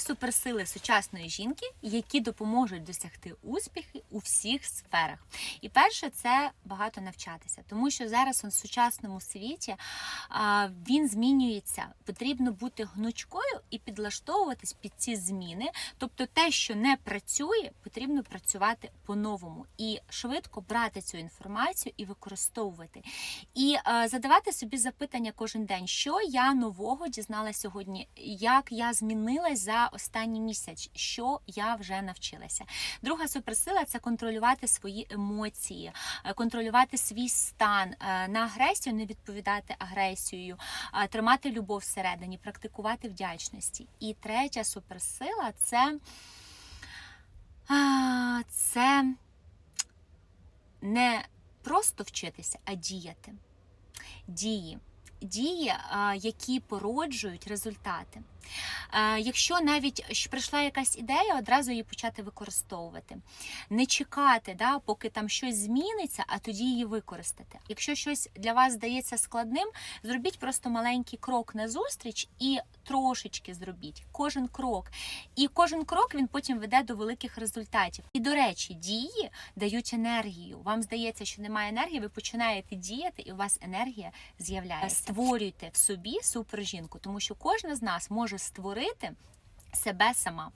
суперсили сучасної жінки, які допоможуть досягти успіхи у всіх сферах. І перше це багато навчатися, тому що зараз у сучасному світі він змінюється. Потрібно бути гнучкою і підлаштовуватись під ці зміни. Тобто, те, що не працює, потрібно працювати по-новому і швидко брати цю інформацію і використовувати. І е, задавати собі запитання кожен день, що я нового дізналася сьогодні, як я змінилась за останній місяць, що я вже навчилася. Друга суперсила це контролювати свої емоції, е, контролювати свій стан, е, на агресію не відповідати агресією, е, тримати любов всередині, практикувати вдячності. І третя суперсила це, це не просто вчитися, а діяти. Дії. Дії, які породжують результати. Е, Якщо навіть прийшла якась ідея, одразу її почати використовувати. Не чекати, да, поки там щось зміниться, а тоді її використати. Якщо щось для вас здається складним, зробіть просто маленький крок назустріч і трошечки зробіть. Кожен крок. І кожен крок він потім веде до великих результатів. І до речі, дії дають енергію. Вам здається, що немає енергії, ви починаєте діяти, і у вас енергія з'являється. Створюйте в собі супержінку, тому що кожна з нас може створити себе сама.